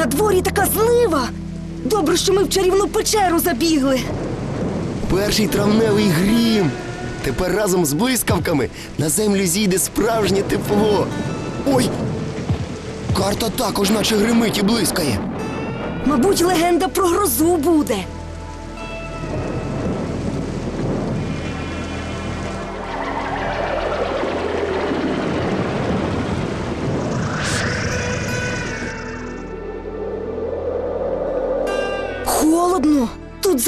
На дворі така злива. Добре, що ми в чарівну печеру забігли. Перший травневий грім. Тепер разом з блискавками на землю зійде справжнє тепло. Ой! Карта також наче гримить і блискає. Мабуть, легенда про грозу буде.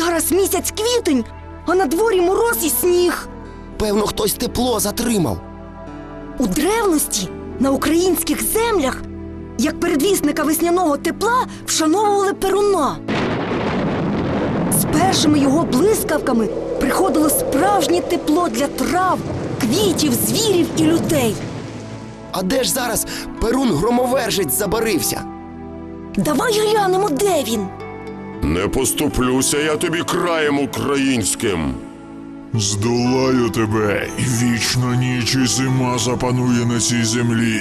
Зараз місяць квітень, а на дворі мороз і сніг. Певно, хтось тепло затримав. У древності на українських землях як передвісника весняного тепла вшановували перуна. З першими його блискавками приходило справжнє тепло для трав, квітів, звірів і людей. А де ж зараз Перун громовержець забарився? Давай глянемо, де він. Не поступлюся я тобі краєм українським. Здолаю тебе, і вічна ніч і зима запанує на цій землі.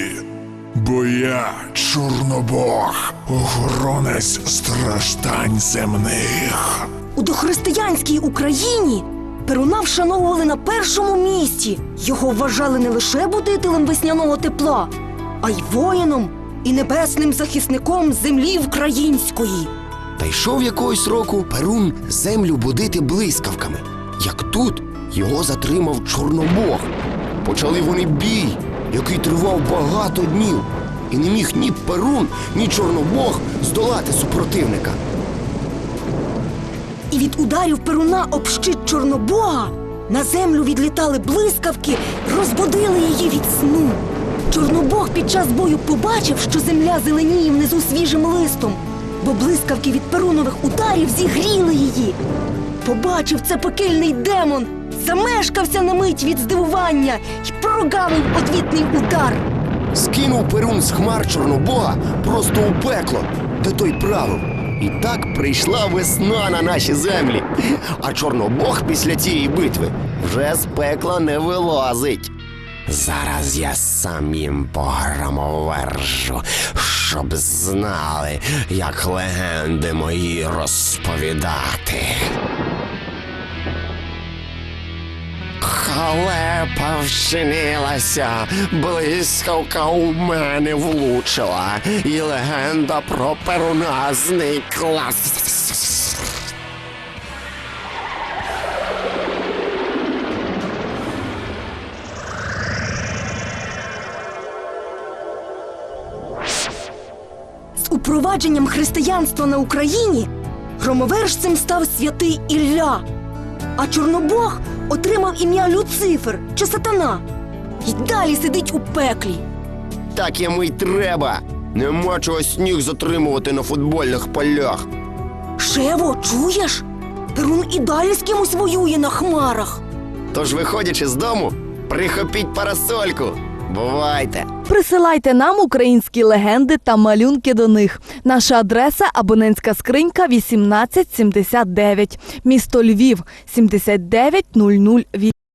Бо я Чорнобог, охоронець страждань земних. У дохристиянській Україні Перуна вшановували на першому місці. Його вважали не лише будителем весняного тепла, а й воїном і небесним захисником землі української. Та йшов якогось року Перун землю будити блискавками. Як тут його затримав Чорнобог. Почали вони бій, який тривав багато днів. І не міг ні Перун, ні Чорнобог здолати супротивника. І від ударів Перуна об щит Чорнобога на землю відлітали блискавки, розбудили її від сну. Чорнобог під час бою побачив, що земля зеленіє внизу свіжим листом, бо блискавки від перунових ударів зігріли її. Побачив це пекельний демон, замешкався на мить від здивування і прогавив одвітний удар. Скинув Перун з хмар Чорнобога просто у пекло, де той правив. І так прийшла весна на наші землі. А Чорнобог після цієї битви вже з пекла не вилазить. Зараз я сам їм погромовержу, щоб знали, як легенди мої розповідати. Халепа вчинилася, блискавка у мене влучила, і легенда про перуна зникла. З християнства на Україні громовержцем став святий Ілля, а Чорнобог отримав ім'я Люцифер чи Сатана і далі сидить у пеклі. Так йому й треба. Нема чого сніг затримувати на футбольних полях. Шево, чуєш? Перун і далі з кимось воює на хмарах. Тож, виходячи з дому, прихопіть парасольку. Бувайте! Присилайте нам українські легенди та малюнки до них. Наша адреса абонентська скринька 1879, місто Львів 79008.